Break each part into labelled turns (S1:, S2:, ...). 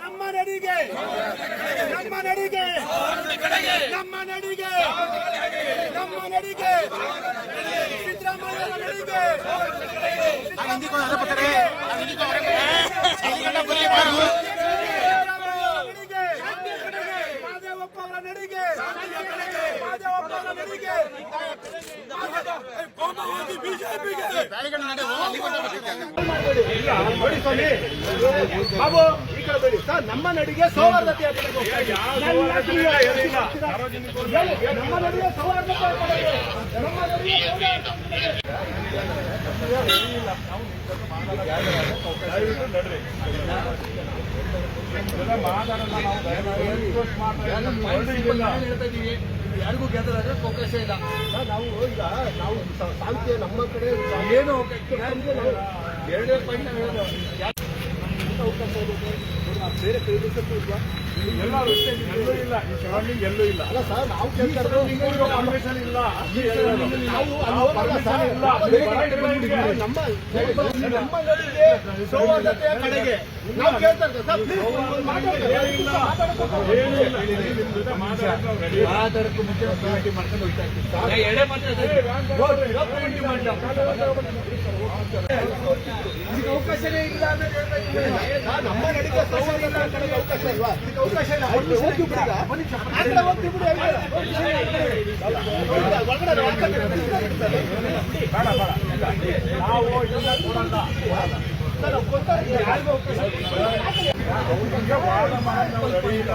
S1: ನಮ್ಮ ನಡಿಗೆ ನಮ್ಮ ನಡಿಗೆ ನಮ್ಮ ನಡಿಗೆ ನಮ್ಮ ನಡಿಗೆ ನಡಿಗೆ ಮಾದೇವಪ್ಪ ಅವರ ನಡಿಗೆ ಮಾದೇವಪ್ಪ ಅವರ ನಡಿಗೆ ಬಿಜೆಪಿಗೆ ಬಾಬು ಈ ಕಡೆ ಬೇಡಿ. ಸರ್ ನಮ್ಮ ನಡಿಗೆ ಸೌಹಾರ್ದತೆ ನಮ್ಮ ನಡಿಗೆ ಸೌಹಾರ್ದತೆ
S2: ಯಾರಿಗೂ ಗೆದ್ದಲಾದ್ರೆ ಅವಕಾಶ ಇಲ್ಲ.
S1: ಸರ್, ನಾವು ಈಗ ನಾವು ಶಾಂತಿಯ ಶಾಂತಿ ನಮ್ಮ ಕಡೆ
S2: ಏನು? ಎರಡೇ ಪಾಯಿಂಟ್ ಹೇಳೋದು
S1: ಬೇರೆ ಕೈ ದಿವಸಕ್ಕೂ ಎಲ್ಲರೂ
S3: ಎಲ್ಲೂ ಇಲ್ಲ ಈ ಎಲ್ಲೂ ಇಲ್ಲ
S1: ಅಲ್ಲ ಸರ್ ನಾವು
S3: ಪರ್ಮಿಷನ್ ಇಲ್ಲ ಇಲ್ಲ.
S1: ನಮ್ಮ ಕಡೆಗೆ ನಾವು ಕೇಳ್ತಾ ಇರೋದು ಸರ್ ಒಂದು ಮಾತಾಡ್ತಾರೆ.
S3: ಮಾತಾಡಕ್ಕೆ
S2: ಮುಂಚೆ ಕಮಿಟಿ ಮಾಡ್ಕೊಂಡು
S1: ಅವಕಾಶನೇ ಇಲ್ಲ. ನಮ್ಮ ನಡಿಗೆ ಅವಕಾಶ ಇಲ್ವಾ ಇದಕ್ಕೆ ಅವಕಾಶ ಇಲ್ಲ. ಸರ್, ಯಾರಿಗೂ ಅವಕಾಶ ಇಲ್ಲ.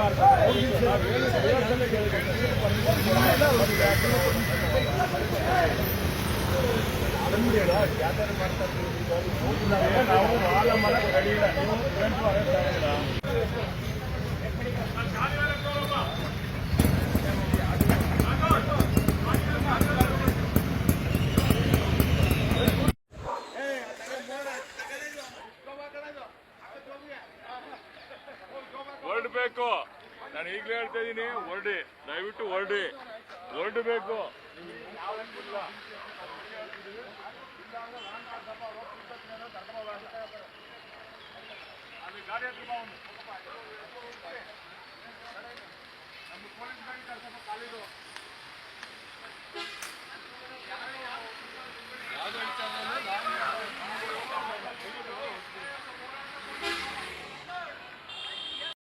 S3: ಅವ್ರಿಗೆ ವಾದ ಮಾಡಕ್ಕೆ ನಾವು ready ಇಲ್ಲ ಅಂತ. ನಾವು ಬೇಕು. ನಾನು ಈಗಲೇ ಹೇಳ್ತಾ ಇದ್ದೀನಿ ಹೊರಡಿ ದಯವಿಟ್ಟು ಹೊರಡಿ ಹೊರಡಬೇಕು ಗಾಡಿ